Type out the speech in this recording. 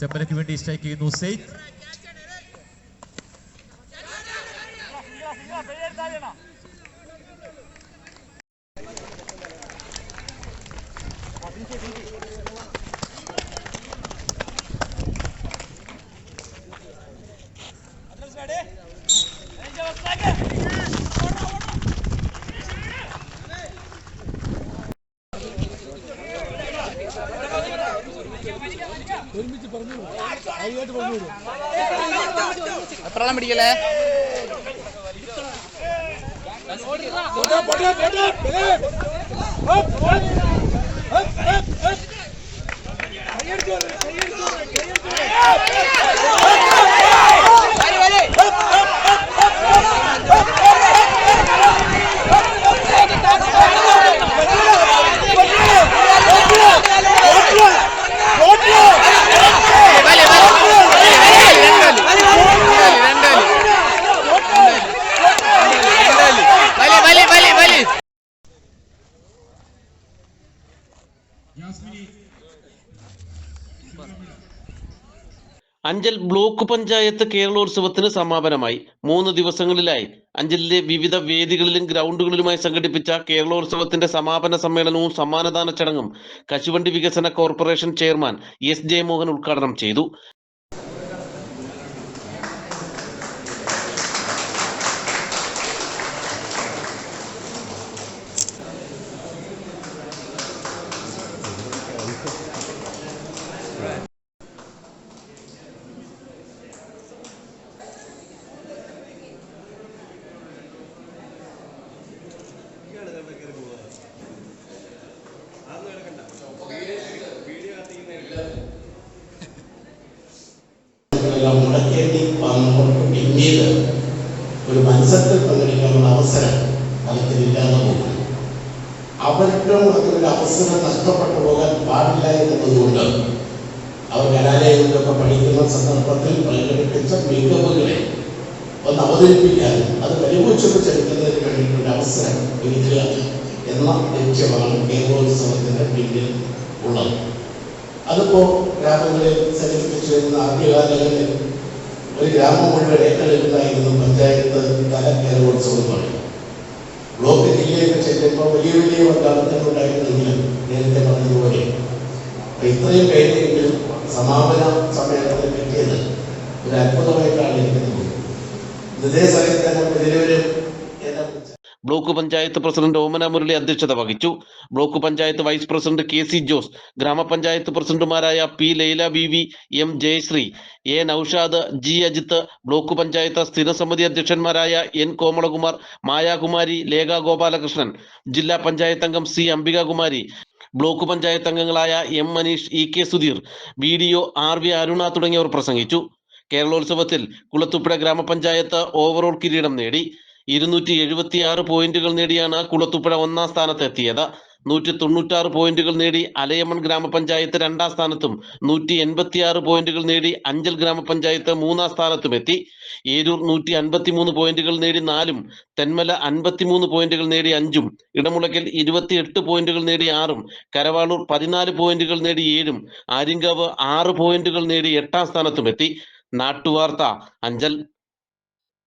ചെമ്പലയ്ക്ക് വേണ്ടി സ്ട്രൈക്ക് ചെയ്യുന്നു സെയ്ത്ത് Let's go, dude. പ്രളം പിടിക്കല്ലേ? അഞ്ചൽ ബ്ലോക്ക് പഞ്ചായത്ത് കേരളോത്സവത്തിന് സമാപനമായി. മൂന്ന് ദിവസങ്ങളിലായി അഞ്ചലിലെ വിവിധ വേദികളിലും ഗ്രൗണ്ടുകളിലുമായി സംഘടിപ്പിച്ച കേരളോത്സവത്തിന്റെ സമാപന സമ്മേളനവും സമ്മാനദാന ചടങ്ങും കശുവണ്ടി വികസന കോർപ്പറേഷൻ ചെയർമാൻ എസ് ജയമോഹൻ ഉദ്ഘാടനം ചെയ്തു. എല്ലാം മുടക്കേണ്ടി വന്നവർക്ക് പിന്നീട് ഒരു മത്സരത്തിൽ പങ്കെടുക്കാനുള്ള അവസരം ഫലത്തിലില്ലാതെ പോകും അവർക്കും അതിനൊരു അവസരം നഷ്ടപ്പെട്ടു പോകാൻ പാടില്ല എന്നതുകൊണ്ട് അവർ കലാലയങ്ങളിലൊക്കെ പഠിക്കുന്ന സന്ദർഭത്തിൽ പ്രകടിപ്പിച്ച മികവുകളെ ഒന്ന് അവതരിപ്പിക്കാനും അത് പരിപോഷിപ്പിച്ചെടുക്കുന്നതിന് വേണ്ടിയിട്ടുള്ള അവസരം ഒരുക്കുക എന്ന ലക്ഷ്യമാണ് കേരളോത്സവത്തിന്റെ പിന്നിൽ ഉള്ളത്. അതിപ്പോ ഗ്രാമങ്ങളിൽ സംഘടിപ്പിച്ചു വരുന്ന ആദ്യകാലങ്ങളിൽ ഒരു ഗ്രാമം മുഴുവൻ ഏറ്റെടുക്കുന്നതായിരുന്നു പഞ്ചായത്ത് തല കേരളോത്സവം ബ്ലോക്ക് ജില്ലയൊക്കെ ചെല്ലുമ്പോൾ വലിയ വലിയ പങ്കാളിത്തങ്ങളുണ്ടായിരുന്നെങ്കിലും നേരത്തെ പറഞ്ഞതുപോലെ. ഇത്രയും പേരെങ്കിലും സമാപന സമ്മേളനത്തിൽ കിട്ടിയത് ഒരു അത്ഭുതമായിട്ടാണ് ഇരിക്കുന്നത് ഇതേ സമയത്ത് തന്നെ വിളിച്ച ബ്ലോക്ക് പഞ്ചായത്ത് പ്രസിഡന്റ് ഓമന മുരളി അധ്യക്ഷത വഹിച്ചു. Block panchayat vice president K C Jose ഗ്രാമപഞ്ചായത്ത് പ്രസിഡന്റുമാരായ P Laila B V M Jayasree A Naushad G Ajith block panchayat സ്ഥിരസമിതി അധ്യക്ഷന്മാരായ എൻ കോമളകുമാർ മായാകുമാരി ലേഖ ഗോപാലകൃഷ്ണൻ ജില്ലാ പഞ്ചായത്ത് അംഗം സി അംബികാകുമാരി ബ്ലോക്ക് പഞ്ചായത്ത് അംഗങ്ങളായ M Maneesh E K Sudheer B D O R V Aruna തുടങ്ങിയവർ പ്രസംഗിച്ചു. കേരളോത്സവത്തിൽ കുളത്തുപ്പുഴ ഗ്രാമപഞ്ചായത്ത് overall കിരീടം നേടി. ഇരുന്നൂറ്റി എഴുപത്തി ആറ് പോയിന്റുകൾ നേടിയാണ് കുളത്തുപ്പുഴ ഒന്നാം സ്ഥാനത്ത് എത്തിയത് നൂറ്റി തൊണ്ണൂറ്റാറ് പോയിന്റുകൾ നേടി അലയമൺ ഗ്രാമപഞ്ചായത്ത് രണ്ടാം സ്ഥാനത്തും നൂറ്റി എൺപത്തി ആറ് പോയിന്റുകൾ നേടി അഞ്ചൽ ഗ്രാമപഞ്ചായത്ത് മൂന്നാം സ്ഥാനത്തും എത്തി ഏരൂർ നൂറ്റി അൻപത്തി മൂന്ന് പോയിന്റുകൾ നേടി നാലും തെന്മല അൻപത്തിമൂന്ന് പോയിന്റുകൾ നേടി അഞ്ചും ഇടമുളയ്ക്കൽ ഇരുപത്തിയെട്ട് പോയിന്റുകൾ നേടി ആറും കരവാളൂർ പതിനാല് പോയിന്റുകൾ നേടി ഏഴും ആര്യങ്കാവ് ആറ് പോയിന്റുകൾ നേടി എട്ടാം സ്ഥാനത്തും എത്തി നാട്ടുവാർത്ത അഞ്ചൽ